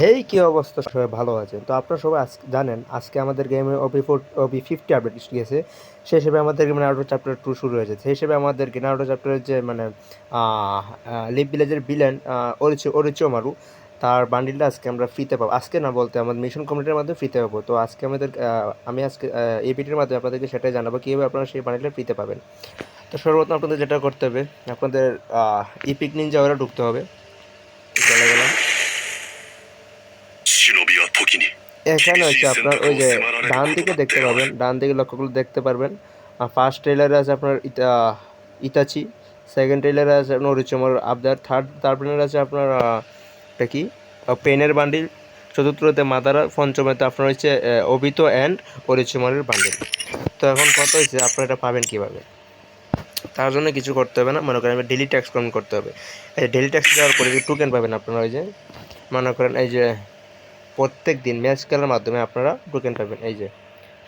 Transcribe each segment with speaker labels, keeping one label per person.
Speaker 1: হেই, কি অবস্থা? সবাই ভালো আছেন তো আপনারা সবাই আজকে জানেন, আজকে আমাদের গেমে OP four OP fifty update গেছে সেই হিসেবে আমাদের নারুটো চ্যাপ্টার টু শুরু হয়েছে। সেই হিসেবে আমাদের নারুটো চ্যাপ্টারের যে মানে লিপ ভিলেজের বিলেন অরিচি অরিচো মারু তার বান্ডিলটা আজকে আমরা ফ্রিতে পাবো। আজকে না বলতে, আমাদের মিশন কমিটির মাধ্যমে ফ্রিতে পাবো। তো আজকে আমাদের আমি আজকে ভিডিওর মাধ্যমে আপনাদেরকে সেটাই জানাব কীভাবে আপনারা সেই বান্ডিলটা ফ্রিতে পাবেন। তো সর্বপ্রথম আপনাদের যেটা করতে হবে, আপনাদের ইপিক নিনজা ওরা ঢুকতে হবে। চলে গেলাম। এখানে হচ্ছে আপনার ওই যে ডান দিকে দেখতে পাবেন ডান দিকে লক্ষ্যগুলো দেখতে পারবেন। আর ফার্স্ট ট্রেলারে আছে আপনার ইতা ইতাচি সেকেন্ড ট্রেলারে আছে আপনার অরিচমর আবদার থার্ড থার্ড ট্রেলারে আছে আপনার এটা কি? পেনের বান্ডিল চতুর্থতে মাদারা পঞ্চমেতে আপনার হচ্ছে অবিতো অ্যান্ড অরিচমরের বান্ডিল। তো এখন কত হয়েছে আপনারা এটা পাবেন কীভাবে? তার জন্য কিছু করতে হবে না মনে করেন ডেলি ট্যাক্স কম করতে হবে। এই ডেলি ট্যাক্স দেওয়ার পরে যে টোকেন পাবেন আপনারা ওই যে মনে করেন এই যে প্রত্যেক দিন ম্যাচ খেলার মাধ্যমে আপনারা টোকেন পাবেন। এই যে,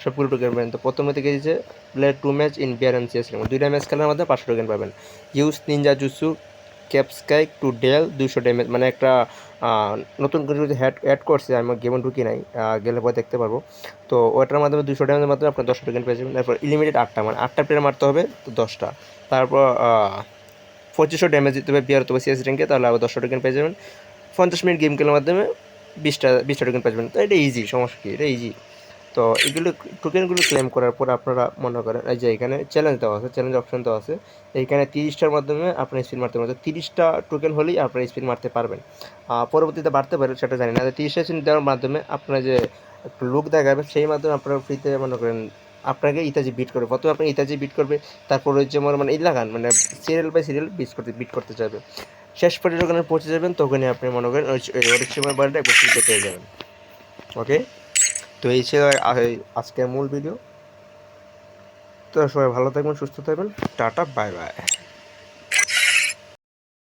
Speaker 1: সবগুলো টোকেন পাবেন। তো প্রথমে থেকে এই যে play two match in BR and CS দুইটা ম্যাচ খেলার মাধ্যমে পাঁচশো টোকেন পাবেন। ইউজ নিনজা জুসু ক্যাপস্কাই টু ডেল দুশো ড্যামেজ মানে একটা নতুন করে যদি হ্যাড অ্যাড করছে, আমি গেমে ঢুকি নাই। গেলে পরে দেখতে পারব। তো ওটার মাধ্যমে দুশো ড্যামেজের মাধ্যমে আপনার দশটা টোকেন পেয়ে যাবেন। তারপর ইলিমিটেড আটটা। মানে আটটা প্লেয়ার মারতে হবে, তো দশটা। তারপর পঁচিশশো ড্যামেজ দিতে হবে বিয়ার তবে সিএস র্যাঙ্কে তাহলে আবার দশটা টোকেন পেয়ে যাবেন। পঞ্চাশ মিনিট গেম খেলার মাধ্যমে বিশটা বিশটা টোকেন পাবেন তো এটা ইজি সমস্যা কি? এটা ইজি তো এগুলো টোকেনগুলো ক্লেম করার পর আপনারা মনে করেন, এই যে এখানে চ্যালেঞ্জ দেওয়া আছে চ্যালেঞ্জ অপশন দেওয়া আছে, এইখানে তিরিশটার মাধ্যমে আপনি স্পিন মারতে পারবেন। তিরিশটা টোকেন হলেই আপনারা স্পিন মারতে পারবেন। পরবর্তীতে বাড়তে পারে, সেটা জানি না। তিরিশটা স্পিন দেওয়ার মাধ্যমে আপনারা যে লুক দেখাবে সেই মাধ্যমে আপনারা ফ্রিতে মনে করেন, আপনাকে ইতাজি বিট করবে। প্রথমে আপনি ইতাজি বিট করবে, তারপর হচ্ছে মনে মানে লাগান মানে সিরিয়াল বাই সিরিয়াল বিট করতে বিট করতে চাইবে। শেষ পর্যন্ত যখন পৌঁছে যাবেন, তখনই আপনি মনে করেন ওই সময় বাড়িটা একবার ফ্রিতে পেয়ে যাবেন। ওকে তো এই ছিল আজকের মূল ভিডিও তো সবাই ভালো থাকবেন, সুস্থ থাকবেন। Tata bye bye